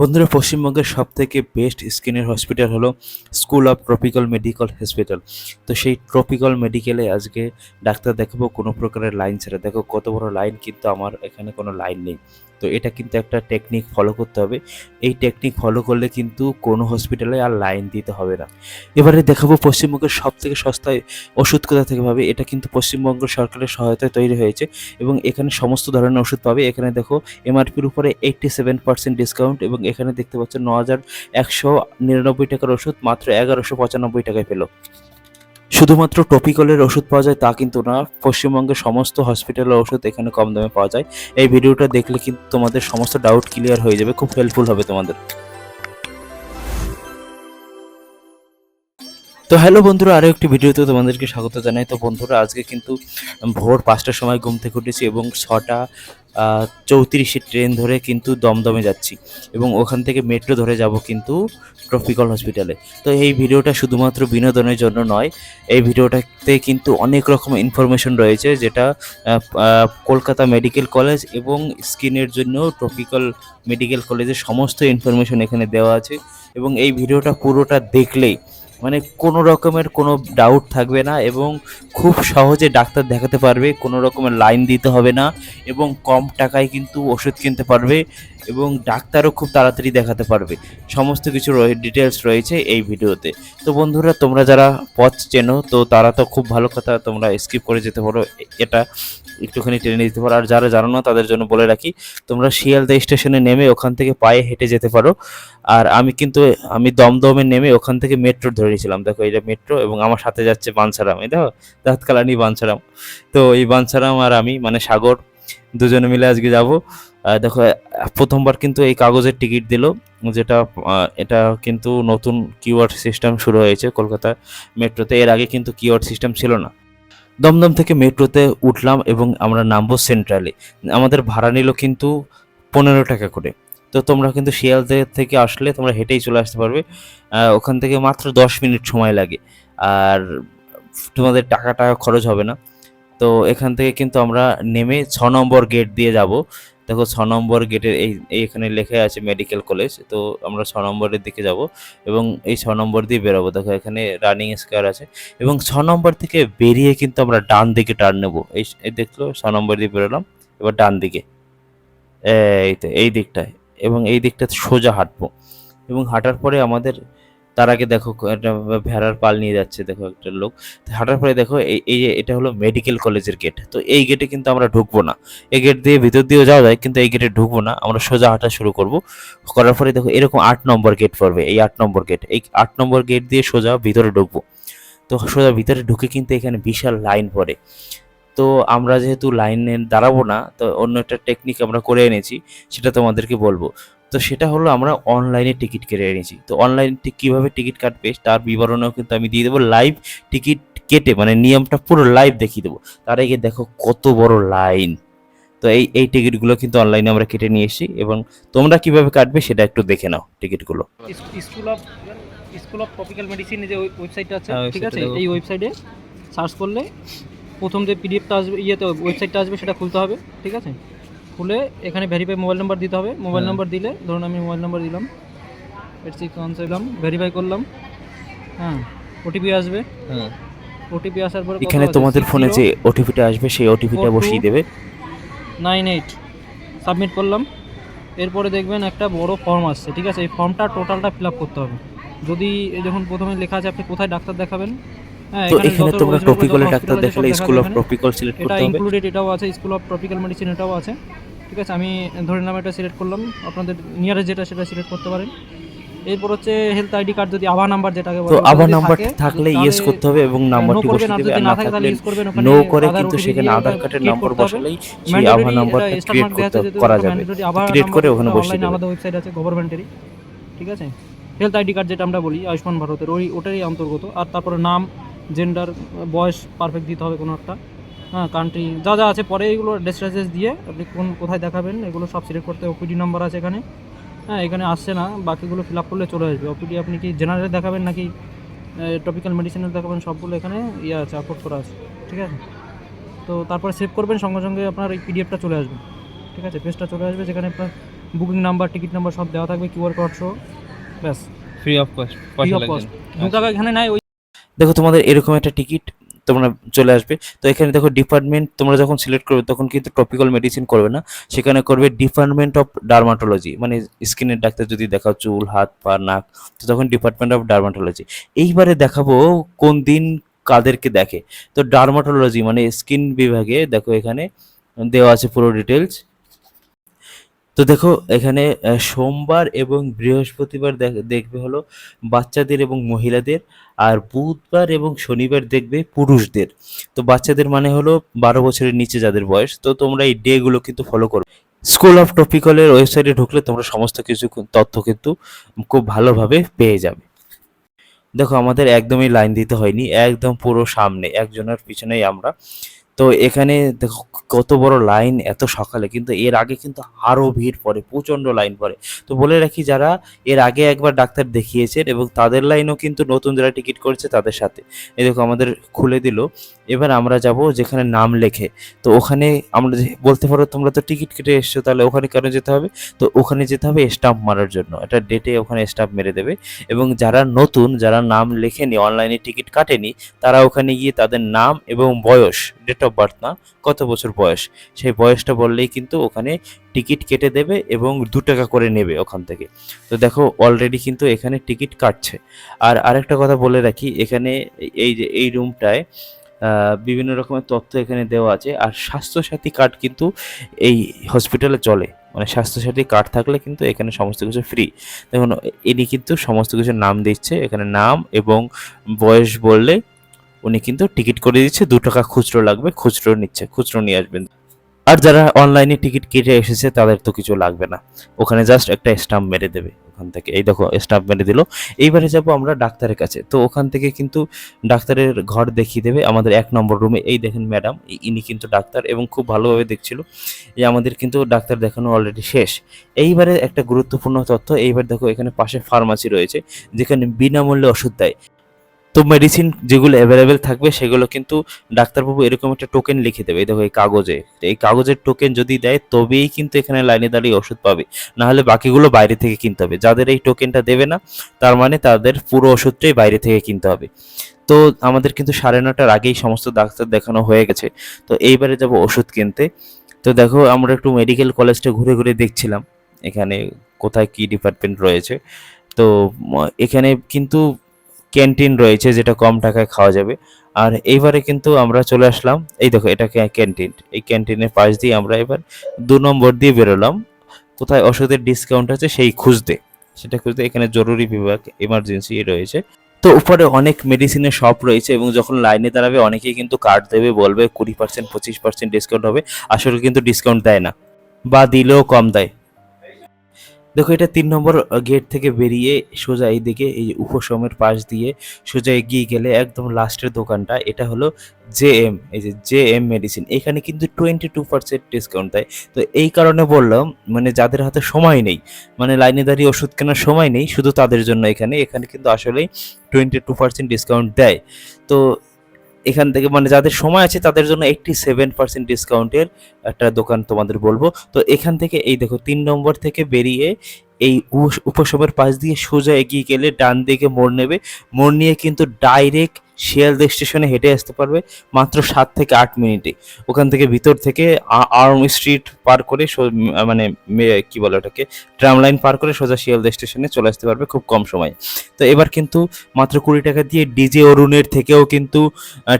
বন্ধুরা, পশ্চিমবঙ্গের সব থেকে বেস্ট স্কিনের হসপিটাল হলো school of tropical medical hospital তো সেই ট্রপিক্যাল মেডিকেলে আজকে ডাক্তার দেখাবো কোনো প্রকারের লাইন ছাড়া। দেখো কত বড় লাইন কিন্তু আমার এখানে কোনো লাইন নেই। তো এটা কিন্তু একটা টেকনিক ফলো করতে হবে। এই টেকনিক ফলো করলে কিন্তু কোনো হসপিটালে আর লাইন দিতে হবে না। এবারে দেখাবো পশ্চিমবঙ্গের সব থেকে সস্তায় ওষুধ কোথা থেকে পাবে? এটা কিন্তু পশ্চিমবঙ্গ সরকারের সহায়তায় তৈরি হয়েছে এবং এখানে সমস্ত ধরনের ওষুধ পাবে। এখানে দেখো এমআরপির উপরে এইটটি সেভেন পার্সেন্ট ডিসকাউন্ট এবং এখানে দেখতে পাচ্ছেন ন হাজার একশো নিরানব্বই টাকার ওষুধ মাত্র এগারোশো পঁচানব্বই টাকায় পেল। শুধুমাত্র টপিক্যালের ওষুধ পাওয়া যায় তা কিন্তু না, পশ্চিমবঙ্গের সমস্ত হসপিটালের ওষুধ এখানে কম দামে পাওয়া যায়। এই ভিডিওটা দেখলে কিন্তু তোমাদের সমস্ত ডাউট ক্লিয়ার হয়ে যাবে, খুব হেল্পফুল হবে তোমাদের। তো হ্যালো বন্ধুরা আরও একটি ভিডিওতে তোমাদেরকে স্বাগত জানাই। তো বন্ধুরা, আজকে কিন্তু ভোর পাঁচটার সময় ঘুম থেকে উঠেছি এবং ছটা চৌত্রিশে ট্রেন ধরে কিন্তু দমদমে যাচ্ছি এবং ওখান থেকে মেট্রো ধরে যাব কিন্তু ট্রপিক্যাল হসপিটালে। তো এই ভিডিওটা শুধুমাত্র বিনোদনের জন্য নয়, এই ভিডিওটাতে কিন্তু অনেক রকম ইনফরমেশন রয়েছে যেটা কলকাতা মেডিকেল কলেজ এবং স্কিনের জন্য ট্রপিক্যাল মেডিকেল কলেজের সমস্ত ইনফরমেশন এখানে দেওয়া আছে এবং এই ভিডিওটা পুরোটা দেখলেই মানে কোনো রকমের কোনো ডাউট থাকবে না এবং খুব সহজে ডাক্তার দেখাতে পারবে, কোনো রকমের লাইন দিতে হবে না এবং কম টাকায় কিন্তু ওষুধ কিনতে পারবে। এবং ডাক্তারও খুব তাড়াতাড়ি দেখাতে পারবে। সমস্ত কিছু ডিটেলস রয়েছে এই ভিডিওতে। তো বন্ধুরা, তোমরা যারা পথ চেনো, তো তারা তো খুব ভালো কথা তোমরা স্কিপ করে যেতে পারো। এটা একটুখানি টেনে দিতে পারো। আর যারা জানো না, তাদের জন্য বলে রাখি, তোমরা শিয়ালদা স্টেশনে নেমে ওখান থেকে পায়ে হেঁটে যেতে পারো। আর আমি কিন্তু, আমি দমদমে নেমে ওখান থেকে মেট্রো ধরেছিলাম দেখো এটা মেট্রো এবং আমার সাথে যাচ্ছে বাঞ্ছারাম এই দেখো, দাঁতকালানি বাঞ্ছারাম তো এই বাঞ্ছারাম আর আমি মানে সাগর, দুজনে মিলে আজকে যাব। দেখো প্রথমবার কিন্তু এই কাগজের টিকিট দিল, যেটা এটা কিন্তু নতুন কিওয়ার্ড সিস্টেম শুরু হয়েছে কলকাতা মেট্রোতে। এর আগে কিন্তু কিওয়ার্ড সিস্টেম ছিল না। দমদম থেকে মেট্রোতে উঠলাম এবং আমরা নামবো সেন্ট্রালে। আমাদের ভাড়া নিল কিন্তু পনেরো টাকা করে। তো তোমরা কিন্তু শিয়ালদে থেকে আসলে তোমরা হেঁটেই চলে আসতে পারবে। ওখান থেকে মাত্র দশ মিনিট সময় লাগে। আর তোমাদের টাকা টাকা খরচ হবে না। তো এখান থেকে কিন্তু আমরা নেমে ছ নম্বর গেট দিয়ে যাব। দেখো, ছ নম্বর গেটের এই এখানে লেখা আছে মেডিকেল কলেজ, তো আমরা ছ নম্বরের দিকে যাব এবং এই ছ নম্বর দিয়ে বেরোবো। দেখো, এখানে রানিং স্কোয়ার আছে এবং ছ নম্বর থেকে বেরিয়ে কিন্তু আমরা ডান দিকে টার্ন নেব। এই দেখল, ছ নম্বর দিয়ে বেরোলাম, এবার ডান দিকে। এই তো, এই দিকটায় এবং এই দিকটাতে সোজা হাঁটবো। এবং হাঁটার পরে আমাদের তার আগে দেখো একটা ভেড়ার পাল নিয়ে যাচ্ছে, দেখো একটা লোক। হাঁটার পরে দেখো এই যে এটা হলো মেডিকেল কলেজের গেট তো এই গেটে কিন্তু আমরা ঢুকবো না। এই গেট দিয়ে ভিতর দিয়েও যাওয়া যায়, কিন্তু এই গেটে ঢুকবো না। আমরা সোজা হাঁটা শুরু করব। করার পরে দেখো এরকম আট নম্বর গেট পড়বে, এই আট নম্বর গেট এই আট নম্বর গেট দিয়ে সোজা ভিতরে ঢুকবো। তো সোজা ভিতরে ঢুকে কিন্তু এখানে বিশাল লাইন পড়ে। তো আমরা যেহেতু লাইনে দাঁড়াবো না, তো অন্য একটা টেকনিক আমরা করে এনেছি, সেটা তোমাদেরকে বলব। তো সেটা হলো আমরা অনলাইনে টিকিট কেটে এনেছি। তো অনলাইন কীভাবে টিকিট কাটবে তার বিবরণও কিন্তু আমি দিয়ে দেবো লাইভ টিকিট কেটে মানে নিয়মটা পুরো লাইভ দেখিয়ে দেবো। তার আগে দেখো কত বড় লাইন তো এই এই টিকিটগুলো কিন্তু অনলাইনে আমরা কেটে নিয়ে এসেছি এবং তোমরা কীভাবে কাটবে সেটা একটু দেখে নাও টিকিটগুলো school of school of tropical medicine যে ওয়েবসাইটটা আছে হ্যাঁ, ঠিক আছে? এই ওয়েবসাইটে সার্চ করলে প্রথম যে পিডিএফটা আসবে ইয়েতে ওয়েবসাইটটা আসবে সেটা খুলতে হবে ঠিক আছে? খুলে এখানে ভেরিফাই মোবাইল নাম্বার দিতে হবে। মোবাইল হ্যাঁ। নাম্বার দিলে ধরুন আমি মোবাইল নাম্বার দিলাম। এইট সিক্স কাউন্সে দিলাম ভেরিফাই করলাম। হ্যাঁ ওটিপি আসবে। হ্যাঁ। ওটিপি আসার পর এখানে তোমাদের ফোনে যে ওটিপিটা আসবে সেই ওটিপিটা বসিয়ে দেবে। নাইন এইট সাবমিট করলাম। এরপরে দেখবেন একটা বড় ফর্ম আসছে ঠিক আছে? এই ফর্মটা টোটালটা ফিল আপ করতে হবে। যদি যখন প্রথমে লেখা আছে আপনি কোথায় ডাক্তার দেখাবেন? তো এখানে তোমরা ট্রপিক্যালে ডাক্তার দেখালে স্কুল অফ ট্রপিক্যাল সিলেক্ট করতে হবে। এটা ইনক্লুডেড এটাও আছে স্কুল অফ ট্রপিক্যাল মেডিসিন এটাও আছে ঠিক আছে? আমি ধরে নাম এটা সিলেক্ট করলাম আপনাদের নিয়ারেস্ট যেটা সেটা সিলেক্ট করতে পারেন। এরপর হচ্ছে হেলথ আইডি কার্ড যদি আবার নাম্বার যেটাকে বলে তো আবার নাম্বার থাকলে ইয়েস করতে হবে এবং নাম্বারটি করবেন, বসিয়ে দেবে আর না থাকলে use করবেন ওখানে নো করে কিন্তু সেখানে আধার কার্ডের নম্বর। বসালেই সেই আধার নাম্বারটা ক্রিয়েট করতে করা যাবে। ক্রিয়েট করে ওখানে বসিয়ে দেবে। আলাদা ওয়েবসাইট আছে গভর্নমেন্টেরই ঠিক আছে? হেলথ আইডি কার্ড যেটা আমরা বলি আয়ুষ্মান ভারতের ওই ওটারই অন্তর্গত আর তারপরে নাম জেন্ডার বয়স পারফেক্ট দিতে হবে কোনো একটা। হ্যাঁ কান্ট্রি যা যা আছে পরে এগুলো ডেস্টাসেস দিয়ে আপনি কোন কোথায় দেখাবেন এগুলো সব সিলেক্ট করতে ওপিডি নাম্বার আছে এখানে। হ্যাঁ এখানে আসছে না বাকিগুলো ফিল আপ করলে চলে আসবে। ওপিডি আপনি কি জেনারেল দেখাবেন নাকি টপিক্যাল মেডিসিনের দেখাবেন সবগুলো এখানে ইয়ে আছে আপলোড করা আছে। ঠিক আছে? তো তারপরে সেভ করবেন সঙ্গে সঙ্গে আপনার এই পিডিএফটা চলে আসবে। ঠিক আছে? পেজটা চলে আসবে যেখানে আপনার বুকিং নাম্বার টিকিট নাম্বার সব দেওয়া থাকবে কিউআর কোড সহ। ব্যাস। Free of cost free of cost. দু টাকা এখানে নাই ওই দেখো তোমাদের এরকম একটা টিকিট তোমরা চলে আসবে। তো এখানে দেখো ডিপার্টমেন্ট তোমরা যখন সিলেক্ট করবে তখন কিন্তু টপিক্যাল মেডিসিন করবে না। সেখানে করবে ডিপার্টমেন্ট অফ ডার্মাটোলজি মানে স্কিনের ডাক্তার যদি দেখাও চুল, হাত, পা, নাক, তো তখন ডিপার্টমেন্ট অফ ডার্মাটোলজি এইবারে দেখাবো কোন দিন কাদেরকে দেখে। তো ডার্মাটোলজি মানে স্কিন বিভাগে দেখো এখানে দেওয়া আছে পুরো ডিটেলস তো দেখো, এখানে সোমবার এবং বৃহস্পতিবার দেখ- দেখবে হলো বাচ্চাদের এবং মহিলাদের, আর বুধবার এবং শনিবার দেখবে পুরুষদের। তো বাচ্চাদের মানে হলো বারো বছরের নিচে যাদের বয়স, তো তোমরা এই ডে গুলো কিন্তু ফলো করো। স্কুল অফ টপিক্যালের ওয়েবসাইটে ঢুকলে তোমরা সমস্ত কিছু তথ্য কিন্তু খুব ভালোভাবে পেয়ে যাবে। দেখো, আমাদের একদমই লাইন দিতে হয়নি, একদম পুরো সামনে, একজনের পিছনেই আমরা। তো এখানে দেখো কত বড় লাইন এত সকালে, কিন্তু এর আগে কিন্তু আরও ভিড় পড়ে, প্রচণ্ড লাইন পড়ে। তো বলে রাখি যারা এর আগে একবার ডাক্তার দেখিয়েছেন এবং তাদের লাইনও কিন্তু নতুন যারা টিকিট করেছে তাদের সাথে। এই দেখো আমাদের খুলে দিল। এবার আমরা যাব যেখানে নাম লেখে। তো ওখানে আমরা বলতে পারো তোমরা তো টিকিট কেটে এসছো, তাহলে ওখানে কেন যেতে হবে? তো ওখানে যেতে হবে স্টাম্প মারার জন্য। এটা ডেটে ওখানে স্টাম্প মেরে দেবে। এবং যারা নতুন, যারা নাম লেখেনি, অনলাইনে টিকিট কাটেনি, তারা ওখানে গিয়ে তাদের নাম এবং বয়স ডেট অফ বার্থ না কত বছর বয়স সেই বয়সটা বললেই কিন্তু ওখানে টিকিট কেটে দেবে এবং দু টাকা করে নেবে ওখান থেকে তো দেখো অলরেডি কিন্তু এখানে টিকিট কাটছে আর আরেকটা কথা বলে রাখি এখানে এই যে এই রুমটায় বিভিন্ন রকমের তথ্য এখানে দেওয়া আছে আর স্বাস্থ্যসাথী কার্ড কিন্তু এই হসপিটালে চলে মানে স্বাস্থ্যসাথী কার্ড থাকলে কিন্তু এখানে সমস্ত কিছু ফ্রি দেখুন ইনি কিন্তু সমস্ত কিছুর নাম দিচ্ছে এখানে নাম এবং বয়স বললে উনি কিন্তু টিকিট করে দিচ্ছে, দু টাকা খুচরো লাগবে, খুচরো নিচ্ছে, খুচরো নিয়ে আসবেন। আর যারা অনলাইনে টিকিট কেটে এসেছে, তাদের তো কিছু লাগবে না। ওখানে জাস্ট একটা স্টাম্প মেরে দেবে ওখান থেকে। এই দেখো স্টাম্প মেরে দিল। এইবারে যাব আমরা ডাক্তারের কাছে। তো ওখান থেকে কিন্তু ডাক্তারের ঘর দেখিয়ে দেবে আমাদের এক নম্বর রুমে এই দেখেন ম্যাডাম ইনি কিন্তু ডাক্তার এবং খুব ভালোভাবে দেখছিল এই আমাদের কিন্তু ডাক্তার দেখানো অলরেডি শেষ। এইবারে একটা গুরুত্বপূর্ণ তথ্য, এইবার দেখো এখানে পাশে ফার্মাসি রয়েছে, যেখানে বিনামূল্যে ওষুধ দেয়। তো মেডিসিন যেগুলো অ্যাভেলেবেল থাকবে, সেগুলো কিন্তু ডাক্তারবাবু এরকম একটা টোকেন লিখে দেবে। দেখো, এই কাগজে। এই কাগজের টোকেন যদি দেয়, তবেই কিন্তু এখানে লাইনে দাঁড়িয়ে ওষুধ পাবে। না হলে বাকিগুলো বাইরে থেকে কিনতে হবে। যাদের এই টোকেনটা দেবে না, তার মানে তাদের পুরো ওষুধটাই বাইরে থেকে কিনতে হবে। তো আমাদের কিন্তু সাড়ে নটার আগেই সমস্ত ডাক্তার দেখানো হয়ে গেছে। তো এইবারে যাব ওষুধ কিনতে। তো দেখো, আমরা একটু মেডিকেল কলেজটা ঘুরে ঘুরে দেখছিলাম। এখানে কোথায় কি ডিপার্টমেন্ট রয়েছে। তো এখানে কিন্তু ক্যান্টিন রয়েছে, যেটা কম টাকায় খাওয়া যাবে। আর এইবারে কিন্তু আমরা চলে আসলাম, এই দেখো এটা ক্যান্টিন, এই ক্যান্টিনের পাশ দিয়ে আমরা এবার দু নম্বর দিয়ে বেরোলাম। কোথায় ওষুধের ডিসকাউন্ট আছে সেই খুঁজতে, সেটা খুঁজতে এখানে জরুরি বিভাগ এমার্জেন্সি রয়েছে। তো উপরে অনেক মেডিসিনের শপ রয়েছে এবং যখন লাইনে দাঁড়াবে অনেকেই কিন্তু কার্ড দেবে, বলবে কুড়ি পার্সেন্ট পঁচিশ পার্সেন্ট ডিসকাউন্ট হবে। আসলে কিন্তু ডিসকাউন্ট দেয় না, বা দিলেও কম দেয়। দেখো, এটা তিন নম্বর গেট থেকে বেরিয়ে সোজা এইদিকে, এই উপশমের পাশ দিয়ে সোজা এগিয়ে গেলে একদম লাস্টের দোকানটা, এটা হলো জে এম, এই যে জে এম মেডিসিন এখানে কিন্তু টোয়েন্টি টু পার্সেন্ট ডিসকাউন্ট দেয়। তো এই কারণে বললাম মানে যাদের হাতে সময় নেই মানে লাইনে দাঁড়িয়ে ওষুধ কেনার সময় নেই, শুধু তাদের জন্য এখানে। এখানে কিন্তু আসলেই টোয়েন্টি টু পার্সেন্ট ডিসকাউন্ট দেয়। তো এখান থেকে মানে যাদের সময় আছে তাদের জন্য এইটটি সেভেন পার্সেন্ট ডিসকাউন্টের একটা দোকান তোমাদের বলব। তো এখান থেকে এই দেখো তিন নম্বর থেকে বেরিয়ে এই উপসবের পাশ দিয়ে সোজা এগিয়ে গেলে ডান দিকে মোড় নেবে। মোড় নিয়ে কিন্তু ডাইরেক্ট শিয়ালদা স্টেশনে হেঁটে আসতে পারবে মাত্র সাত থেকে আট মিনিটে। ওখান থেকে ভিতর থেকে আর্ম স্ট্রিট পার করে মানে কি বলে ওটাকে, ট্রাম লাইন পার করে সোজা শিয়ালদা স্টেশনে চলে আসতে পারবে খুব কম সময়। তো এবার কিন্তু মাত্র কুড়ি টাকা দিয়ে ডিজে অরুণের থেকেও কিন্তু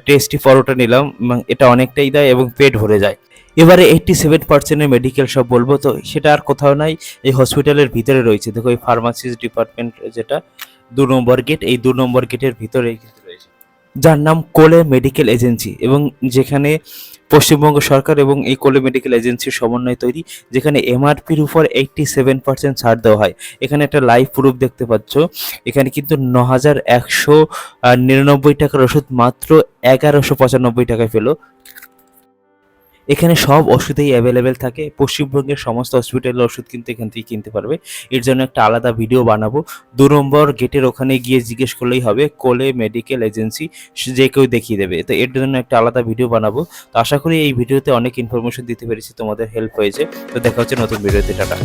টেস্টি পরোটা নিলাম এটা অনেকটাই দেয় এবং পেট ভরে যায়। এবারে এইটটি সেভেন পার্সেন্টের মেডিকেল শপ বলব, তো সেটা আর কোথাও নাই, এই হসপিটালের ভিতরে রয়েছে। দেখো এই ফার্মাসিস্ট ডিপার্টমেন্ট যেটা, দু নম্বর গেট এই দু নম্বর গেটের ভিতরে যার নাম কোলে মেডিকেল এজেন্সি এবং যেখানে পশ্চিমবঙ্গ সরকার এবং এই কোলে মেডিকেল এজেন্সির সমন্বয় তৈরি, যেখানে এমআরপির উপর এইটটি সেভেন পার্সেন্ট ছাড় দেওয়া হয়। এখানে একটা লাইভ প্রুফ দেখতে পাচ্ছ। এখানে কিন্তু ন হাজার একশো নিরানব্বই টাকার ওষুধ মাত্র এগারোশো পঁচানব্বই টাকায় পেল। এখানে সব ওষুধেই অ্যাভেলেবেল থাকে। পশ্চিমবঙ্গের সমস্ত হসপিটালের ওষুধ কিন্তু এখান থেকে কিনতে পারবে। এর জন্য একটা আলাদা ভিডিও বানাবো। দু নম্বর গেটের ওখানে গিয়ে জিজ্ঞেস করলেই হবে, কোলে মেডিকেল এজেন্সি যে কেউ দেখিয়ে দেবে। তো এর জন্য একটা আলাদা ভিডিও বানাবো। তো আশা করি এই ভিডিওতে অনেক ইনফরমেশন দিতে পেরেছি। তোমাদের হেল্প হয়েছে। তো দেখা হচ্ছে নতুন ভিডিওতে টাটা।